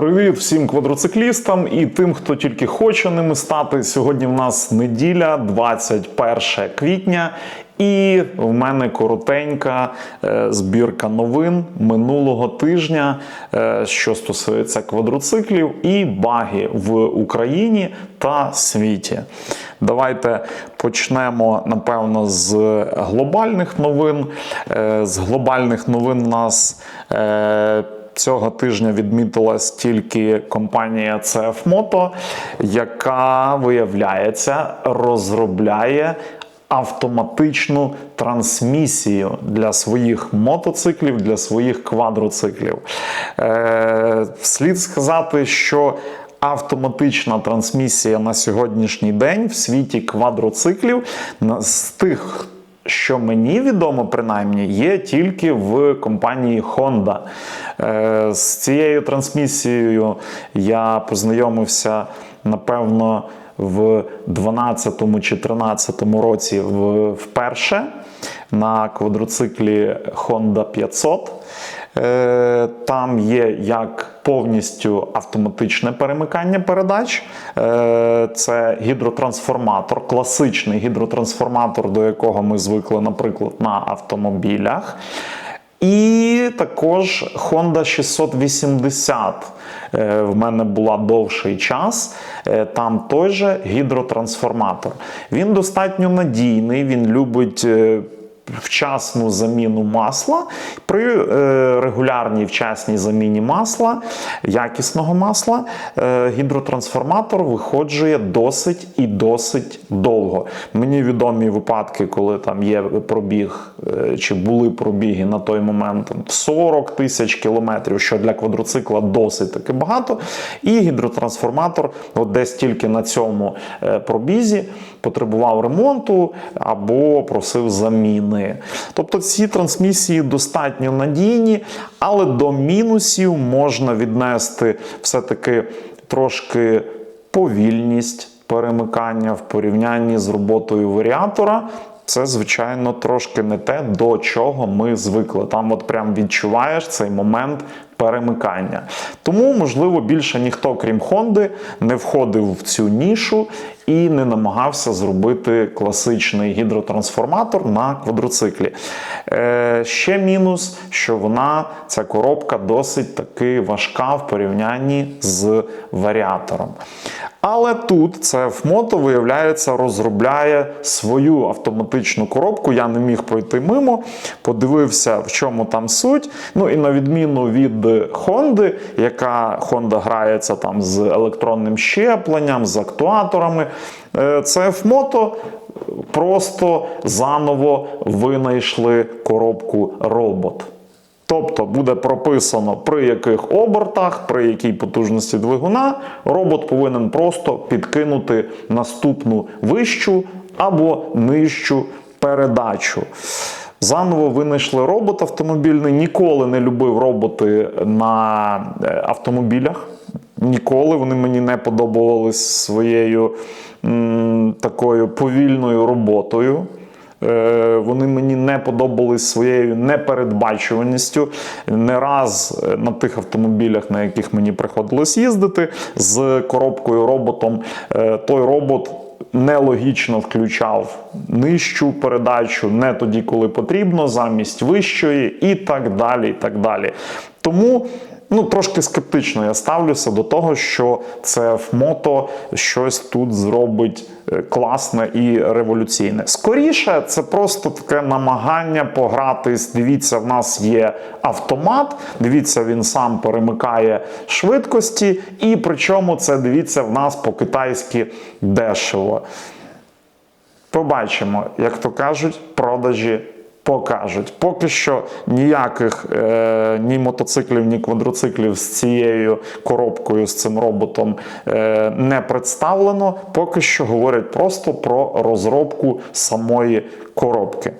Привіт всім квадроциклістам і тим, хто тільки хоче ними стати. Сьогодні в нас неділя, 21 квітня, і в мене коротенька е, збірка новин минулого тижня, е, що стосується квадроциклів і баги в Україні та світі. Давайте почнемо напевно з глобальних новин. Е, З глобальних новин у нас. Цього тижня відмітилась тільки компанія CF Moto, яка, виявляється, розробляє автоматичну трансмісію для своїх мотоциклів, для своїх квадроциклів. Е, слід сказати, що автоматична трансмісія на сьогоднішній день в світі квадроциклів з тих що мені відомо, принаймні, є тільки в компанії Honda. Е, З цією трансмісією я познайомився, напевно, в 12 чи 13 році вперше на квадроциклі Honda 500. Е, Там є як повністю автоматичне перемикання передач. Е, Це гідротрансформатор, класичний гідротрансформатор, до якого ми звикли, наприклад, на автомобілях. І також Honda 680. Е, В мене була довший час. Е, Там той же гідротрансформатор. Він достатньо надійний, він любить. Вчасну заміну масла при е, регулярній вчасній заміні масла, якісного масла, е, гідротрансформатор виходжує досить і досить довго. Мені відомі випадки, коли там є пробіг е, чи були пробіги на той момент там, 40 тисяч кілометрів, що для квадроцикла досить таки багато. І гідротрансформатор, от десь тільки на цьому пробізі, потребував ремонту або просив заміни. Тобто ці трансмісії достатньо надійні, але до мінусів можна віднести все-таки трошки повільність перемикання в порівнянні з роботою варіатора. Це, звичайно, трошки не те, до чого ми звикли. Там от прям відчуваєш цей момент перемикання. Тому, можливо, більше ніхто, крім Хонди, не входив в цю нішу і не намагався зробити класичний гідротрансформатор на квадроциклі. Е, ще мінус, що вона, ця коробка, досить таки важка в порівнянні з варіатором. Але тут CF Moto, виявляється, розробляє свою автоматичну коробку. Я не міг пройти мимо, подивився, в чому там суть. Ну і на відміну від Honda, яка Honda грається там з електронним щепленням, з актуаторами, е, CF Moto просто заново винайшли коробку робот. Тобто буде прописано, при яких обертах, при якій потужності двигуна робот повинен просто підкинути наступну вищу або нижчу передачу. Заново винайшли робот автомобільний. Ніколи не любив роботи на е, автомобілях. Ніколи вони мені не подобались своєю м, такою повільною роботою. Е, Вони мені не подобались своєю непередбачуваністю. Не раз е, на тих автомобілях, на яких мені приходилось їздити, з коробкою роботом, е, той робот. Нелогічно включав нижчу передачу, не тоді, коли потрібно, замість вищої, і так далі. і так далі. Тому ну, трошки скептично я ставлюся до того, що CF Moto щось тут зробить е, класне і революційне. Скоріше, це просто таке намагання погратись. Дивіться, в нас є автомат. Дивіться, він сам перемикає швидкості, і причому це дивіться в нас по-китайськи дешево. Побачимо, як то кажуть, продажі покажуть. Поки що ніяких е, ні мотоциклів, ні квадроциклів з цією коробкою, з цим роботом е, не представлено. Поки що говорять просто про розробку самої коробки.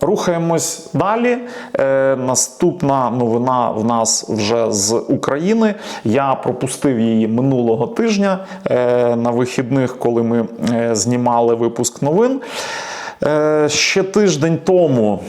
Рухаємось далі. Е, наступна новина в нас вже з України. Я пропустив її минулого тижня е, на вихідних, коли ми е, знімали випуск новин. Е, ще тиждень тому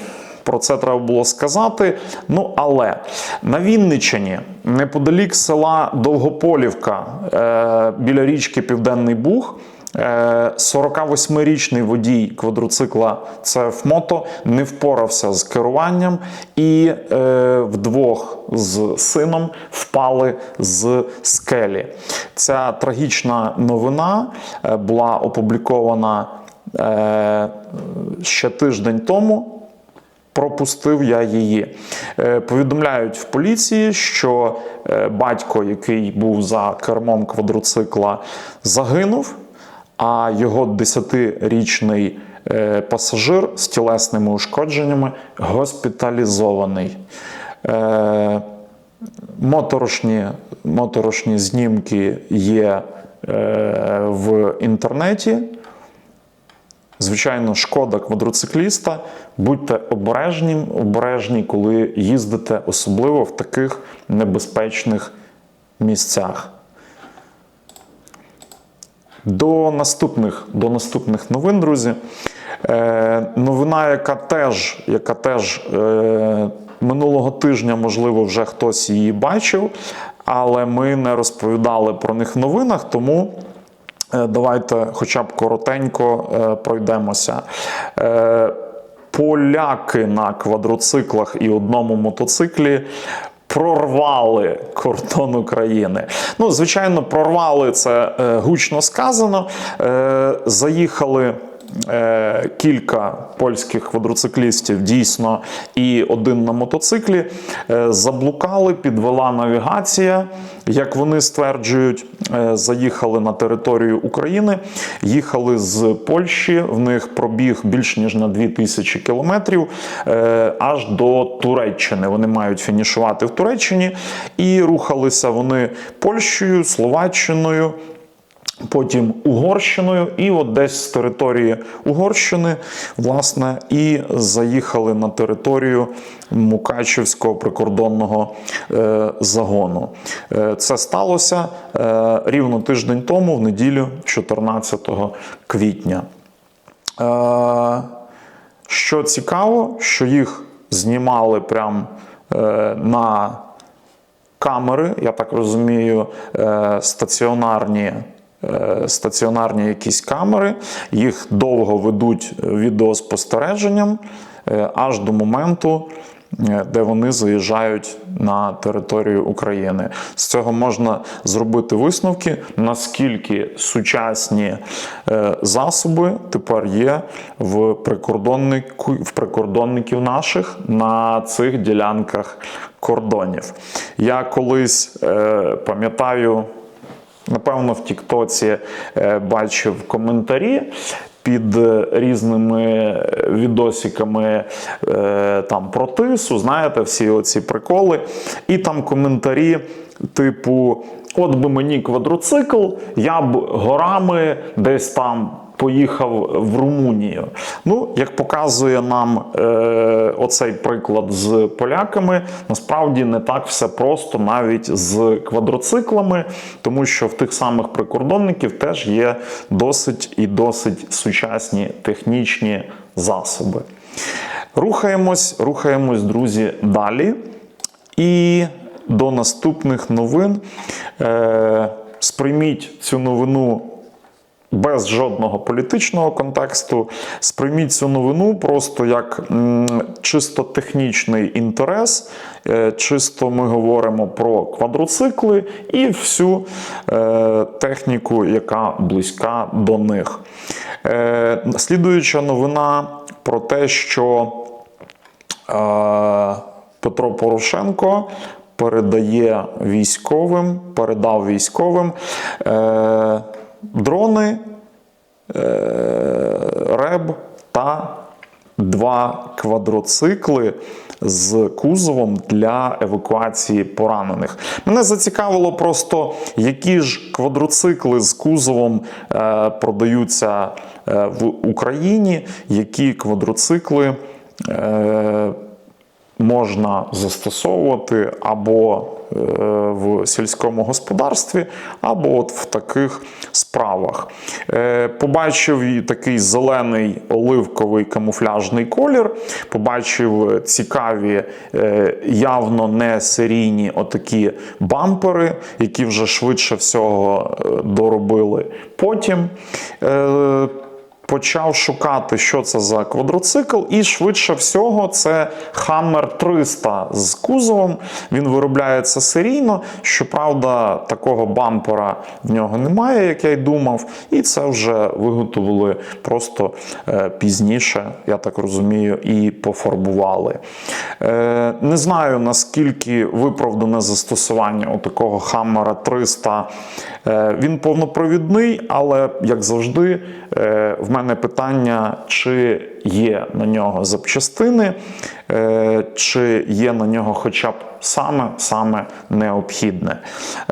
Про це треба було сказати. Ну, але на Вінниччині, неподалік села Довгополівка е, біля річки Південний Буг. е, 48-річний водій квадроцикла CF не впорався з керуванням і е, вдвох з сином впали з скелі. Ця трагічна новина е, була опублікована е, ще тиждень тому. Пропустив я її. Е, Повідомляють в поліції, що е, батько, який був за кермом квадроцикла, загинув, а його 10-річний е, пасажир з тілесними ушкодженнями госпіталізований. Е, Моторошні, моторошні знімки є е, в інтернеті. Звичайно, шкода квадроцикліста. Будьте обережні, обережні, коли їздите, особливо в таких небезпечних місцях. До наступних, до наступних новин, друзі. Е, новина, яка теж, яка теж е, минулого тижня, можливо, вже хтось її бачив, але ми не розповідали про них в новинах, тому. Е, Давайте хоча б коротенько е, пройдемося. Е, Поляки на квадроциклах і одному мотоциклі прорвали кордон України. Ну, звичайно, прорвали це гучно сказано. Заїхали. Е, Кілька польських квадроциклістів дійсно і один на мотоциклі е, заблукали, підвела навігація. Як вони стверджують, е, заїхали на територію України, їхали з Польщі. В них пробіг більш ніж на 2000 кілометрів аж до Туреччини. Вони мають фінішувати в Туреччині і рухалися вони Польщею, Словаччиною. Потім Угорщиною, і от десь з території Угорщини, власне, і заїхали на територію Мукачівського прикордонного е, загону. Е, це сталося е, рівно тиждень тому, в неділю, 14 квітня. Е, що цікаво, що їх знімали прямо е, на камери, я так розумію, е, стаціонарні. Е, Стаціонарні якісь камери, їх довго ведуть відеоспостереженням е, аж до моменту, е, де вони заїжджають на територію України. З цього можна зробити висновки, наскільки сучасні засоби тепер є в в прикордонників наших на цих ділянках кордонів. Я колись пам'ятаю. Напевно, в Тіктоці е, бачив коментарі під е, різними е, відосиками там про тису, знаєте, всі оці приколи. І там коментарі, типу: от би мені квадроцикл, я б горами десь там. Поїхав в Румунію. Ну, як показує нам е, оцей приклад з поляками, насправді не так все просто навіть з квадроциклами, тому що в тих самих прикордонників теж є досить і досить сучасні технічні засоби. Рухаємось, рухаємось, друзі, далі. І до наступних новин. Е, сприйміть цю новину без жодного політичного контексту. Сприйміть цю новину просто як чисто технічний інтерес. Е, Чисто ми говоримо про квадроцикли і всю е, техніку, яка близька до них. Е, слідуюча новина про те, що Петро Порошенко передає військовим, передав військовим е, дрони, е, РЕБ та два квадроцикли з кузовом для евакуації поранених. Мене зацікавило просто, які ж квадроцикли з кузовом е, продаються е, в Україні, які квадроцикли. Можна застосовувати або е, в сільському господарстві, або от в таких справах. Е, Побачив такий зелений оливковий камуфляжний колір, побачив цікаві, е, явно не серійні отакі бампери, які вже швидше всього доробили потім. Почав шукати, що це за квадроцикл, і швидше всього це Hammer 300 з кузовом. Він виробляється серійно. Щоправда, такого бампера в нього немає, як я й думав. І це вже виготовили просто е, пізніше, я так розумію, і пофарбували. Е, не знаю наскільки виправдане застосування такого Hammer 300. Е, він повнопровідний, але як завжди, в мене питання, чи є на нього запчастини, е, чи є на нього хоча б саме саме необхідне.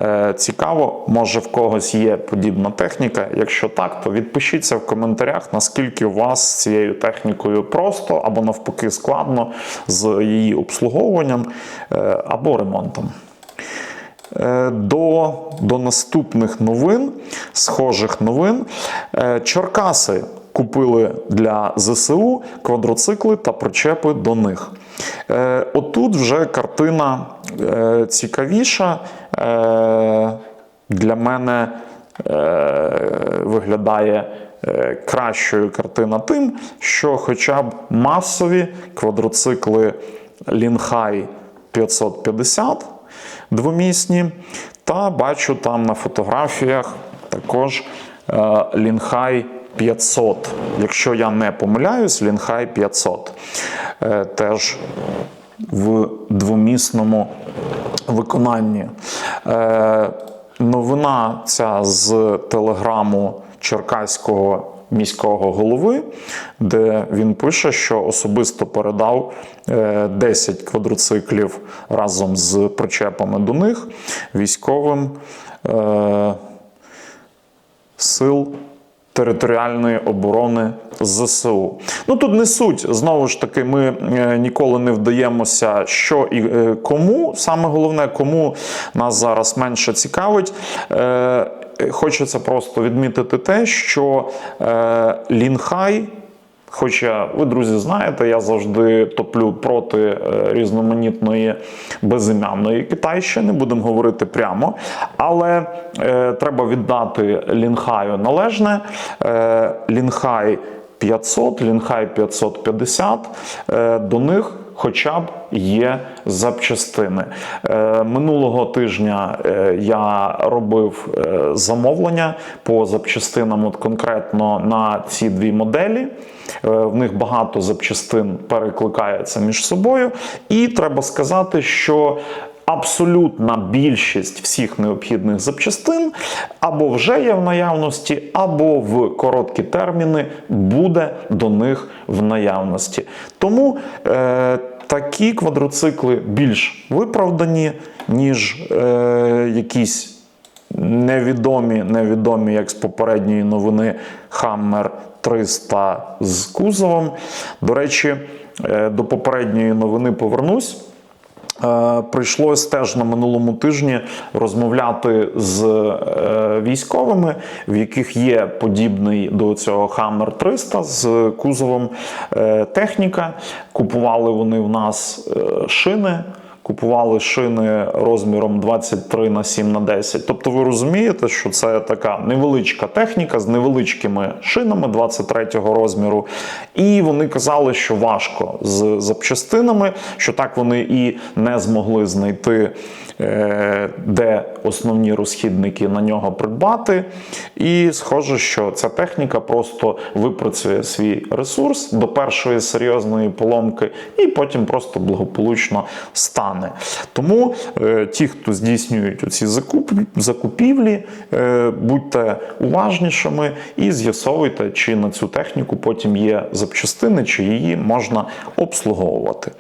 Е, Цікаво, може в когось є подібна техніка. Якщо так, то відпишіться в коментарях, наскільки у вас з цією технікою просто або навпаки складно з її обслуговуванням е, або ремонтом. До, до наступних новин, схожих новин, Черкаси купили для ЗСУ квадроцикли та причепи до них. Е, Отут вже картина е, цікавіша. Е, Для мене е, виглядає е, кращою картина тим, що хоча б масові квадроцикли Лінхай 550 двомісні, та бачу там на фотографіях також е, Лінхай 500. Якщо я не помиляюсь, Лінхай 500. Е, Теж в двомісному виконанні. Е, Новина ця з телеграму Черкаського міського голови, де він пише, що особисто передав е, 10 квадроциклів разом з причепами до них військовим е, сил територіальної оборони ЗСУ. Ну тут не суть. Знову ж таки, ми е, ніколи не вдаємося, що і е, кому. Саме головне, кому нас зараз менше цікавить. Е, Хочеться просто відмітити те, що Лінхай. Хоча ви, друзі, знаєте, я завжди топлю проти е, різноманітної безім'яної Китайщини, будемо говорити прямо. Але е, треба віддати Лінхаю належне. Е, Лінхай 500, Лінхай 550, е, до них хоча б є запчастини. Е, Минулого тижня е, я робив е, замовлення по запчастинам, от конкретно на ці дві моделі. В них багато запчастин перекликається між собою, і треба сказати, що абсолютна більшість всіх необхідних запчастин або вже є в наявності, або в короткі терміни буде до них в наявності. Тому е, такі квадроцикли більш виправдані, ніж е, якісь невідомі, невідомі, як з попередньої новини, Hammer 300 з кузовом. До речі, е, до попередньої новини повернусь. Е, Прийшлось теж на минулому тижні розмовляти з е, військовими, в яких є подібний до цього Хаммер 300 з кузовом е, техніка. Купували вони в нас шини. Купували шини розміром 23 на 7 на 10. Тобто ви розумієте, що це така невеличка техніка з невеличкими шинами 23-го розміру. І вони казали, що важко з запчастинами, що так вони і не змогли знайти, де основні розхідники на нього придбати. І схоже, що ця техніка просто випрацює свій ресурс до першої серйозної поломки, і потім просто благополучно стане. Тому е, ті, хто здійснюють ці закупівлі, е, будьте уважнішими і з'ясовуйте, чи на цю техніку потім є запчастини, чи її можна обслуговувати.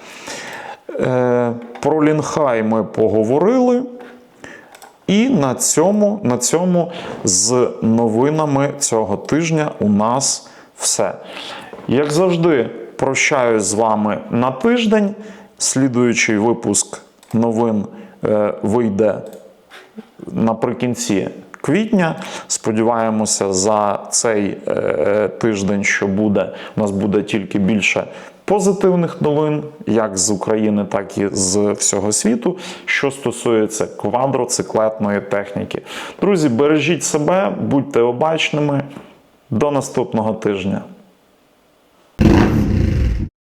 Е, про Лінхай ми поговорили. І на цьому, на цьому з новинами цього тижня у нас все. Як завжди, прощаюсь з вами на тиждень. Слідуючий випуск новин е, вийде наприкінці квітня. Сподіваємося, за цей е, тиждень, що буде, у нас буде тільки більше позитивних новин, як з України, так і з всього світу, що стосується квадроциклетної техніки. Друзі, бережіть себе, будьте обачними. До наступного тижня.